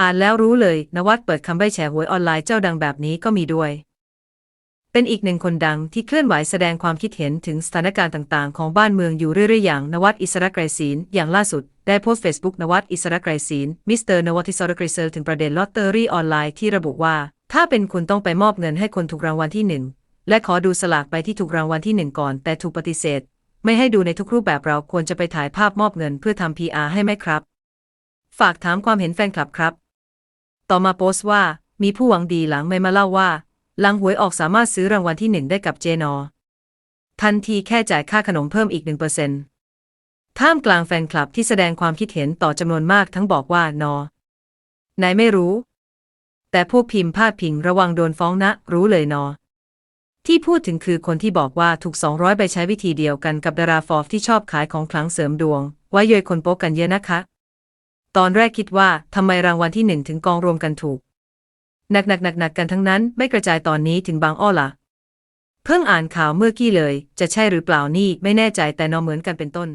อ่านแล้วรู้เลย นวัดเปิดคำใบ้แฉหวยออนไลน์เจ้าดังแบบนี้ก็มีด้วย เป็นอีกหนึ่งคนดังที่เคลื่อนไหวแสดงความคิดเห็นถึงสถานการณ์ต่างๆ ของบ้านเมืองอยู่เรื่อยๆ อย่างนวัดอิสระไกรศีลอย่างล่าสุด ได้โพสต์เฟซบุ๊กนวัดอิสระไกรศีลมิสเตอร์นวัดอิสระไกรศีลถึงประเด็นลอตเตอรี่ออนไลน์ที่ระบุว่า ถ้าเป็นคุณต้องไปมอบเงินให้คนถูกรางวัลที่หนึ่งและขอดูสลากไปที่ถูกรางวัลที่หนึ่งก่อน แต่ถูกปฏิเสธ ไม่ให้ดูในทุกรูปแบบเราควรจะไปถ่ายภาพมอบเงินเพื่อทำ PR ให้ไหมครับ ฝากถามความเห็นแฟนคลับครับ ต่อมาโพสต์ว่ามีผู้หวังดีหลังไม่มาเล่าว่า หลังหวยออกสามารถซื้อรางวัลที่หนึ่งได้กับเจนอ ทันทีแค่จ่ายค่าขนมเพิ่มอีกหนึ่งเปอร์เซ็นต์ท่ามกลางแฟนคลับที่แสดงความคิดเห็นต่อจำนวนมากทั้งบอกว่านอนายไม่รู้ แต่พวกพิมพ์พาดพิงระวังโดนฟ้องนะ รู้เลยนอ ที่พูดถึงคือคนที่บอกว่าถูก 200 ไปใช้วิธีเดียวกันกับดาราฟอร์ฟที่ชอบขายของคลังเสริมดวงไว้เยยคนโป๊กกันเยอะนะคะ ตอนแรกคิดว่าทำไมรางวัลที่หนึ่งถึงกองรวมกันถูก หนักหนักหนักหนักๆๆๆกันทั้งนั้นไม่กระจายตอนนี้ถึงบางอ้อละเพิ่งอ่านข่าวเมื่อกี้เลย จะใช่หรือเปล่านี่ไม่แน่ใจแต่นอเหมือนกันเป็นต้น